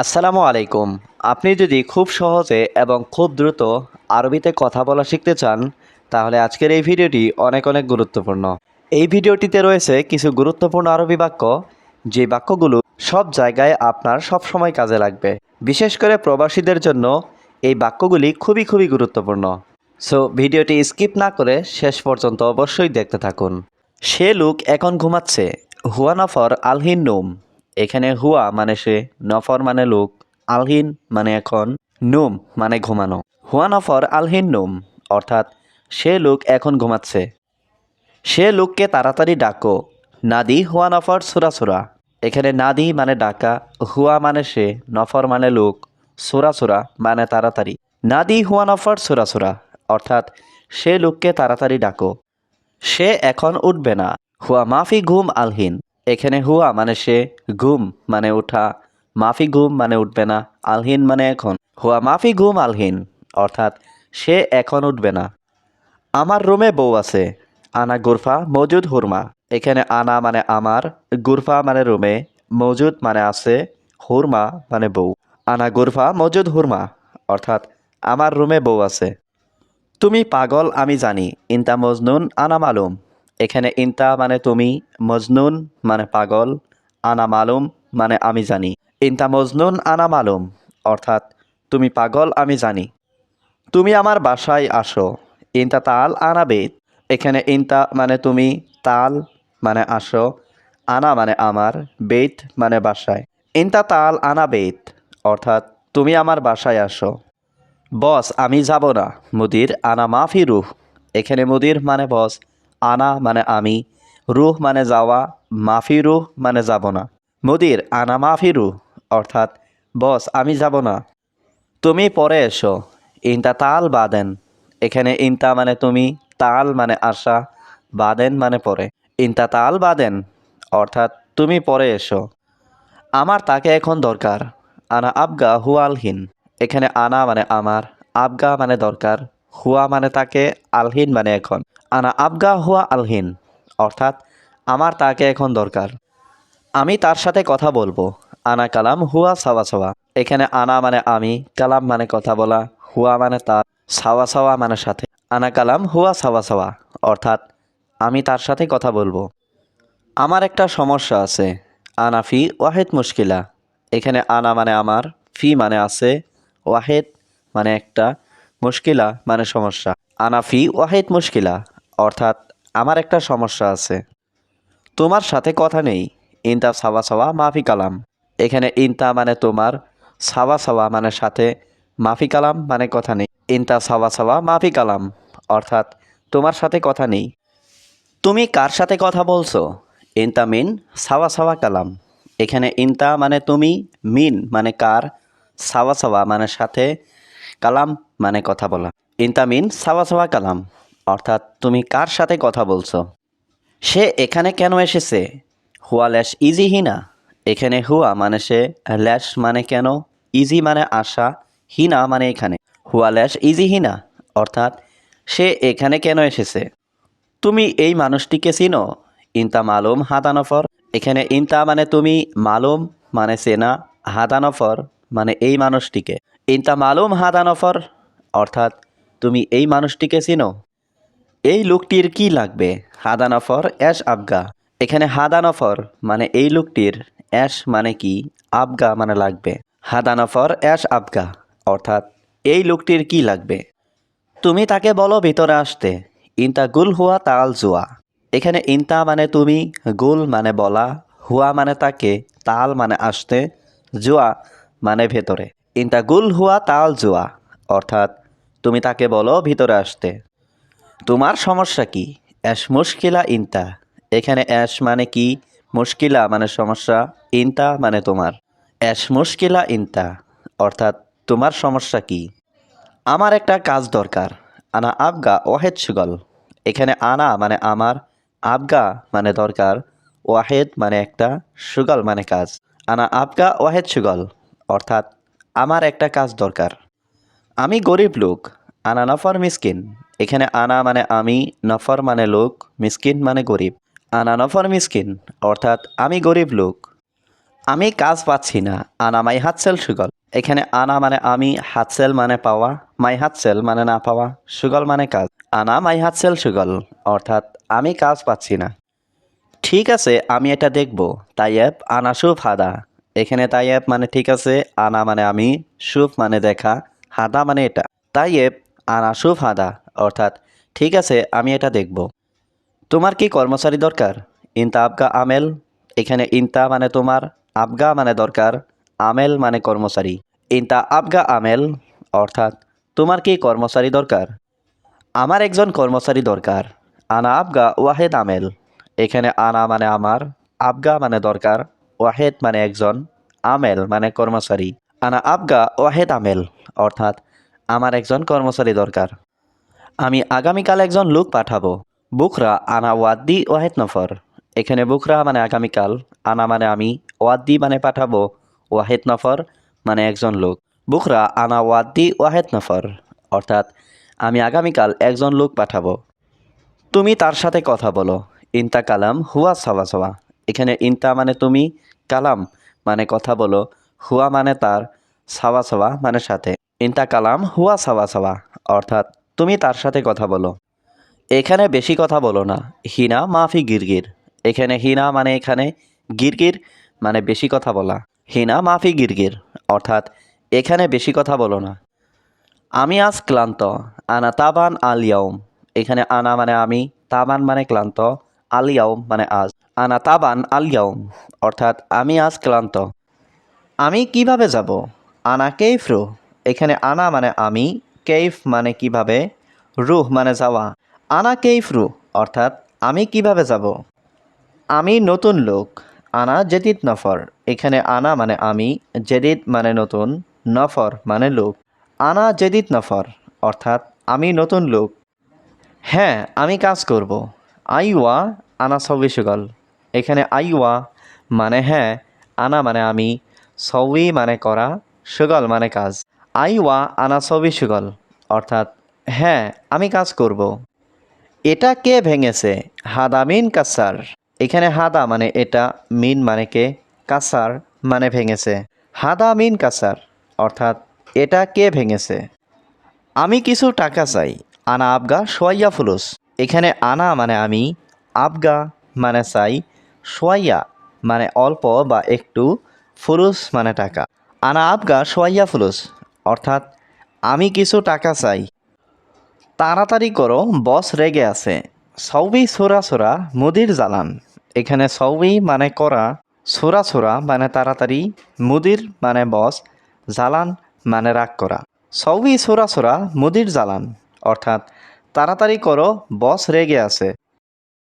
আসসালামু আলাইকুম। আপনি যদি খুব সহজে এবং খুব দ্রুত আরবিতে কথা বলা শিখতে চান, তাহলে আজকের এই ভিডিওটি অনেক অনেক গুরুত্বপূর্ণ। এই ভিডিওটিতে রয়েছে কিছু গুরুত্বপূর্ণ আরবি বাক্য, যে বাক্যগুলো সব জায়গায় আপনার সব সময় কাজে লাগবে। বিশেষ করে প্রবাসীদের জন্য এই বাক্যগুলি খুবই খুবই গুরুত্বপূর্ণ। সো ভিডিওটি স্কিপ না করে শেষ পর্যন্ত অবশ্যই দেখতে থাকুন। সে লোক এখন ঘুমাচ্ছে। হুয়া নফর আলহিন নোম এখানে হুয়া মানে সে, নফর মানে লোক, আলহিন মানে এখন নুম মানে ঘুমানো। হুয়া নফর, আলহিন নুম, অর্থাৎ সে লোক এখন ঘুমাচ্ছে। সে লোককে তাড়াতাড়ি ডাকো। নাদি, হুয়া নফর, সুরা সুরা। এখানে নাদি মানে ডাকা, হুয়া মানে সে, নফর মানে লোক, সুরা সুরা মানে তাড়াতাড়ি। নাদি, হুয়া নফর, সুরা সুরা, অর্থাৎ সে লোককে তাড়াতাড়ি ডাকো। সে এখন উঠবে না। হুয়া, মাফি, ঘুম, আলহিন। এখানে হুয়া মানে সে ঘুম মানে ওঠা মাফি ঘুম মানে উঠবে না, আলহিন মানে এখন। হুয়া মাফি ঘুম আলহিন, অর্থাৎ সে এখন উঠবে না। আমার রুমে বউ আছে, আনা গুরফা মজুদ হুরমা। এখানে আনা মানে আমার, গুরফা মানে রুমে, মজুদ মানে আছে, হুরমা মানে বউ। আনা গুরফা মজুদ হুরমা, অর্থাৎ আমার রুমে বউ আছে। তুমি পাগল, আমি জানি। ইনতা মজনুন, আনা মালুম। এখানে ইনতা মানে তুমি, মজনুন মানে পাগল, আনা মালুম মানে আমি জানি। ইনতা মজনুন, আনা মালুম, অর্থাৎ তুমি পাগল, আমি জানি। তুমি আমার বাসায় আসো। ইনতা তাল, আনা বেত। এখানে ইনতা মানে তুমি, তাল মানে আসো। আনা মানে আমার, বেত মানে বাসায়। ইনতা তাল, আনা বেত, অর্থাৎ তুমি আমার বাসায় আসো। বস, আমি যাব না। মুদির, আনা মাফি রুহ। এখানে মুদির মানে বস আনা মানে আমি, রুহ মানে যাওয়া, মাফি রুহ মানে যাব না। মুদির, আনা মাফি রুহ, অর্থাৎ, বস, আমি যাব না। তুমি পরে এসো, ইনতা তাল বাদেন। এখানে ইনতা মানে তুমি, তাল মানে আশা, বাদেন মানে পরে। ইনতা তাল বাদেন, অর্থাৎ, তুমি পরে এসো। আমার তাকে এখন দরকার, আনা আবগা হুয়ালহীন এখানে আনা মানে আমার, আবগা মানে দরকার, হুয়া মানে তাকে আলহিন মানে এখন। আনা আবগা হুয়া আলহিন, অর্থাৎ আমার তাকে এখন দরকার। আমি তার সাথে কথা বলব, আনা কালাম হুয়া সাওয়া সাওয়া। এখানে আনা মানে আমি, কালাম মানে কথা বলা, হুয়া মানে তার, সাওয়া সাওয়া মানে সাথে। আনা কালাম হুয়া সাওয়া সাওয়া, অর্থাৎ আমি তার সাথে কথা বলব। আমার একটা সমস্যা আছে, আনা ফি ওয়াহেদ মুশকিলা। এখানে আনা মানে আমার, ফি মানে আছে, ওয়াহেদ মানে একটা মুশকিলা মানে সমস্যা। আনা ফি ওয়াহেদ মুশকিলা অর্থাৎ আমার একটা সমস্যা আছে। তোমার সাথে কথা নেই। ইনতা সাওয়া সাওয়া মাফি কালাম। এখানে ইনতা মানে তোমার সাওয়া সাওয়া মানে সাথে মাফি কালাম মানে কথা নেই। ইনতা সাওয়া সাওয়া মাফি কালাম। অর্থাৎ তোমার সাথে কথা নেই। তুমি কার সাথে কথা বলছো? ইনতা মিন সাওয়া সাওয়া কালাম। এখানে ইনতা মানে তুমি, মিন মানে কার সাওয়া সাওয়া মানে সাথে কালাম মানে কথা বলা। ইনতা মিন সাওয়া সাওয়া কালাম। অর্থাৎ তুমি কার সাথে কথা বলছো? সে এখানে কেন এসেছে? হুয়া ল্যাশ ইজি হিনা এখানে হুয়া মানে সে, ল্যাশ মানে কেন? ইজি মানে আশা হিনা মানে এখানে। হুয়া ল্যাশ ইজি হিনা অর্থাৎ সে এখানে কেন এসেছে? তুমি এই মানুষটিকে চিনো? ইনতা মালুম হাদানফর এখানে ইনতা মানে তুমি, মালুম মানে চেনা হাদানফর মানে এই মানুষটিকে। ইনতা মালুম হাদানফর অর্থাৎ তুমি এই মানুষটিকে চিনো? এই লোকটির কি লাগবে? হাদানফর, অ্যাশ আবগা। এখানে হাদানফর মানে এই লোকটির, অ্যাশ মানে কি? আবগা মানে লাগবে। হাদানফর, অ্যাশ আবগা। অর্থাৎ এই লোকটির কি লাগবে? তুমি তাকে বলো ভিতরে আসতে। ইনতা গুল হুয়া তাল জুয়া। এখানে ইনতা মানে তুমি, গুল মানে বলা, হুয়া মানে তাকে, তাল মানে আসতে, জুয়া মানে ভেতরে। ইনতা গুল হুয়া তাল জুয়া। অর্থাৎ তুমি তাকে বলো ভিতরে আসতে। তোমার সমস্যা কি? অ্যাশ মুশকিলা ইনতা। এখানে অ্যাশ মানে কি? মুশকিলা মানে সমস্যা, ইনতা মানে তোমার। অ্যাশ মুশকিলা ইনতা, অর্থাৎ তোমার সমস্যা কি? আমার একটা কাজ দরকার। আনা আবগা ওয়াহেদ সুগল। এখানে আনা মানে আমার, আবগা মানে দরকার, ওয়াহেদ মানে একটা, সুগল মানে কাজ। আনা আবগা ওয়াহেদ সুগল, অর্থাৎ আমার একটা কাজ দরকার। আমি গরিব লোক, আনা নফর মিসকিন। এখানে আনা মানে আমি, নফর মানে লোক, মিসকিন মানে গরিব। আনা নফর মিসকিন, অর্থাৎ আমি গরিব লোক। আমি কাজ পাচ্ছি না, আনা মাই হাতসেল সুগল। এখানে আনা মানে আমি হাতসেল মানে পাওয়া, মাই হাতসেল মানে না পাওয়া, সুগল মানে কাজ। আনা মাই হাতসেল সুগল, অর্থাৎ আমি কাজ পাচ্ছি না। ঠিক আছে, আমি এটা দেখব। তাইয়েব, আনা সুফ হাদা। এখানে তাইয়েব মানে ঠিক আছে, আনা মানে আমি সুফ মানে দেখা, হাদা মানে এটা। তাইয়েব, আনা সুফ হাদা। অর্থাৎ, ঠিক আছে, আমি এটা দেখব। তোমার কি কর্মচারী দরকার? ইনতা আবগা আমেল। এখানে ইনতা মানে তোমার, আবগা মানে দরকার। আমেল মানে কর্মচারী। ইনতা আবগা আমেল। অর্থাৎ, তোমার কি কর্মচারী দরকার? আমার একজন কর্মচারী দরকার। আনা আবগা ওয়াহেদ আমেল। এখানে আনা মানে আমার, আবগা মানে দরকার। ওয়াহেদ মানে একজন। আমেল মানে কর্মচারী। আনা আবগা ওয়াহেদ আমেল। অর্থাৎ, আমার একজন কর্মচারী দরকার। আমি আগামীকাল একজন লোক পাঠাবো। বুকরা আনা ওয়াদ্দি ওয়াহেদ নফর। এখানে বুখরা মানে আগামীকাল, আনা মানে আমি, ওয়াদ্দি মানে পাঠাবো, ওয়াহেদ নফর মানে একজন লোক। বুকরা আনা ওয়াদ্দি ওয়াহেদ নফর, অর্থাৎ আমি আগামীকাল একজন লোক পাঠাবো। তুমি তার সাথে কথা বলো। ইনতা কালাম হুয়া সওয়া সওয়া। এখানে ইন্তা মানে তুমি, কালাম মানে কথা বলো। হুয়া মানে তার, সাওয়া সাওয়া মানে সাথে। ইনতা কালাম হুয়া সাওয়া সাওয়া, অর্থাৎ তুমি তার সাথে কথা বলো। এখানে বেশি কথা বলো না। হিনা, মাফি, গিরগির। এখানে হিনা মানে এখানে গিরগির মানে বেশি কথা বলা। হিনা, মাফি, গিরগির। অর্থাৎ এখানে বেশি কথা বলো না। আমি আজ ক্লান্ত। আনা তাবান আলিয়াউম এখানে আনা মানে আমি, তাবান মানে ক্লান্ত। আলিয়াউম মানে আজ। আনা তাবান আলিয়াউম অর্থাৎ আমি আজ ক্লান্ত। আমি কীভাবে যাব? আনা কেইফ রুহ এখানে আনা মানে আমি কেইফ মানে কীভাবে? রুহ মানে যাওয়া। আনা কেইফ রুহ, অর্থাৎ আমি কীভাবে যাব? আমি নতুন লোক। আনা জেদিদ নফর। এখানে আনা মানে আমি, জেদিদ মানে নতুন, নফর মানে লোক। আনা জেদিদ নফর, অর্থাৎ আমি নতুন লোক। হ্যাঁ আমি কাজ করব। আইওয়া, আনা সবই সুগল এখানে আইওয়া মানে হ্যাঁ আনা মানে আমি সবই মানে করা, সুগল মানে কাজ। আইওয়া আনা সবই সুগল অর্থাৎ হ্যাঁ আমি কাজ করব। এটা কে ভেঙেছে? হাদা মিন কাসার। এখানে হাদা মানে এটা, মিন মানে কে? কাসার মানে ভেঙেছে। হাদা মিন কাসার, অর্থাৎ এটা কে ভেঙেছে? আমি কিছু টাকা চাই। আনা আবগা সোয়াইয়া ফুলুস। এখানে আনা মানে আমি, আবগা মানে চাই, সোয়াইয়া মানে অল্প বা একটু, ফুলুস মানে টাকা। আনা আবগা সোয়াইয়া ফুলুস। অর্থাৎ, আমি কিছু টাকা চাই। তাড়াতাড়ি করো, বস রেগে আছে। সৌবি সোরা সোরা, মুদির জ্বালান এখানে সৌবি মানে করা, সোরা সোরা মানে তাড়াতাড়ি, মুদির মানে বস জ্বালান মানে রাগ করা। সৌবি সোরা সোরা, মুদির জ্বালান অর্থাৎ, তাড়াতাড়ি করো, বস রেগে আছে।